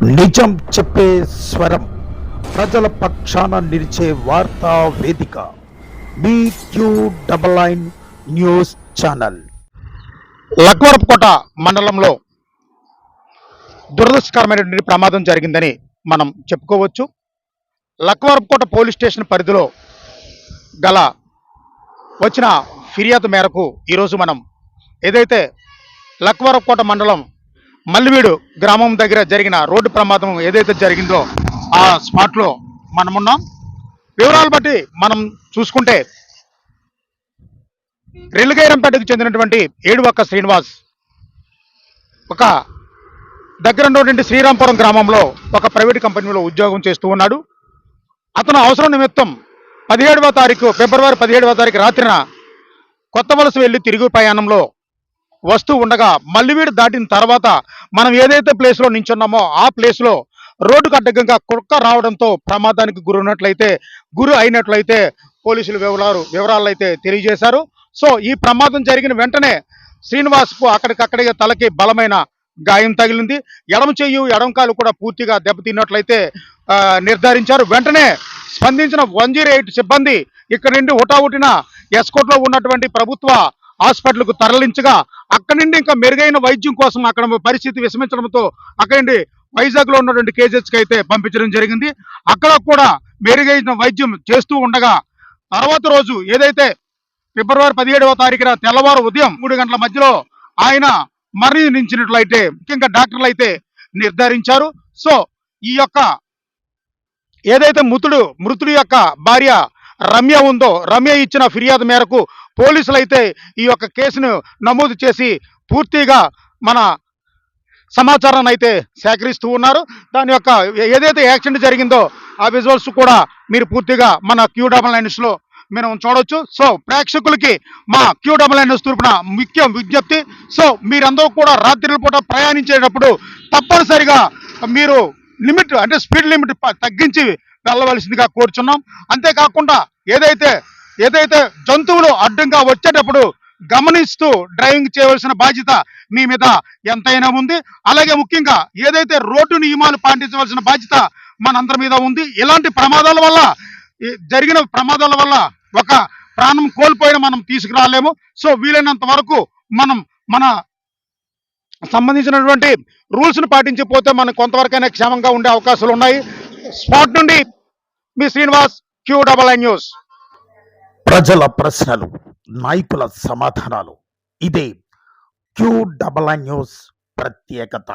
నిజం చెప్పే స్వరం ప్రజల పక్షాన నిలిచే వార్తా వేదిక. మీ Q double nine news channel Lakkavarapukota మండలంలో దురదృష్టకరమైనటువంటి ప్రమాదం జరిగిందని మనం చెప్పుకోవచ్చు. లక్వరపుకోట పోలీస్ స్టేషన్ పరిధిలో గల వచ్చిన ఫిర్యాదు మేరకు ఈరోజు మనం ఏదైతే లక్వరపుకోట మండలం మల్లివీడు గ్రామం దగ్గర జరిగిన రోడ్డు ప్రమాదం ఏదైతే జరిగిందో ఆ స్పాట్లో మనమున్నాం. వివరాలు బట్టి మనం చూసుకుంటే రెల్లిగైరంపేటకు చెందినటువంటి ఏడువక్క శ్రీనివాస్ ఒక దగ్గర ఉన్నటువంటి శ్రీరాంపురం గ్రామంలో ఒక ప్రైవేట్ కంపెనీలో ఉద్యోగం చేస్తూ ఉన్నాడు. అతను అవసరం నిమిత్తం పదిహేడవ తారీఖు ఫిబ్రవరి పదిహేడవ తారీఖు రాత్రిన కొత్త వలస వెళ్ళి తిరుగు ప్రయాణంలో వస్తూ ఉండగా మల్లివీడు దాటిన తర్వాత మనం ఏదైతే ప్లేస్లో నించున్నామో ఆ ప్లేస్లో రోడ్డుకు అడ్డగంగా కుక్క రావడంతో ప్రమాదానికి గురైనట్లయితే గురి అయినట్లయితే పోలీసులు వివరాలు వివరాలు అయితే తెలియజేశారు. సో ఈ ప్రమాదం జరిగిన వెంటనే శ్రీనివాస్కు అక్కడికక్కడికి తలకి బలమైన గాయం తగిలింది. ఎడమ చెయ్యి ఎడమ కాలు కూడా పూర్తిగా దెబ్బతిన్నట్లయితే నిర్ధారించారు. వెంటనే స్పందించిన వన్ జీరో ఎయిట్ సిబ్బంది ఇక్కడ నుండి హుటాహుటిన ఎస్కోట్లో ఉన్నటువంటి ప్రభుత్వ హాస్పిటల్కు తరలించగా అక్కడి నుండి ఇంకా మెరుగైన వైద్యం కోసం అక్కడ పరిస్థితి విషమించడంతో అక్కడి నుండి వైజాగ్లో ఉన్నటువంటి కేజెస్కి అయితే పంపించడం జరిగింది. అక్కడ కూడా మెరుగైన వైద్యం చేస్తూ ఉండగా తర్వాత రోజు ఏదైతే ఫిబ్రవరి పదిహేడవ తారీఖున తెల్లవారు ఉదయం మూడు గంటల మధ్యలో ఆయన మరణించినట్లయితే ముఖ్యంగా డాక్టర్లు అయితే నిర్ధారించారు. సో ఈ యొక్క ఏదైతే మృతుడు మృతుడి యొక్క భార్య రమ్య ఉందో రమ్య ఇచ్చిన ఫిర్యాదు మేరకు పోలీసులు అయితే ఈ యొక్క కేసును నమోదు చేసి పూర్తిగా మన సమాచారాన్ని అయితే సేకరిస్తూ ఉన్నారు. దాని యొక్క ఏదైతే యాక్సిడెంట్ జరిగిందో ఆ విజువల్స్ కూడా మీరు పూర్తిగా మన క్యూ డబల్ నైన్స్లో మనం చూడవచ్చు సో ప్రేక్షకులకి మా క్యూ డబల్ న్యూస్ తరపున ముఖ్య విజ్ఞప్తి. సో మీరందరూ కూడా రాత్రిల పూట ప్రయాణించేటప్పుడు తప్పనిసరిగా మీరు లిమిట్ అంటే స్పీడ్ లిమిట్ తగ్గించి వెళ్ళవలసిందిగా కోరుచున్నాం. అంతేకాకుండా ఏదైతే ఏదైతే జంతువులు అడ్డంగా వచ్చేటప్పుడు గమనిస్తూ డ్రైవింగ్ చేయవలసిన బాధ్యత మీ మీద ఎంతైనా ఉంది. అలాగే ముఖ్యంగా ఏదైతే రోడ్డు నియమాలు పాటించవలసిన బాధ్యత మనందరి మీద ఉంది. ఇలాంటి ప్రమాదాల వల్ల జరిగిన ప్రమాదాల వల్ల ఒక ప్రాణం కోల్పోయిన మనం తీసుకురాలేము. సో వీలైనంత వరకు మనం మన సంబంధించినటువంటి రూల్స్ను పాటించిపోతే మనం కొంతవరకైనా క్షేమంగా ఉండే అవకాశాలు ఉన్నాయి స్పాట్ నుండి మీ శ్రీనివాస్ క్యూ డబల్ న్యూస్. ప్రజల ప్రశ్నలు నాయకుల సమాధానాలు. ఇదే క్యూ డబల్ న్యూస్ ప్రత్యేకత.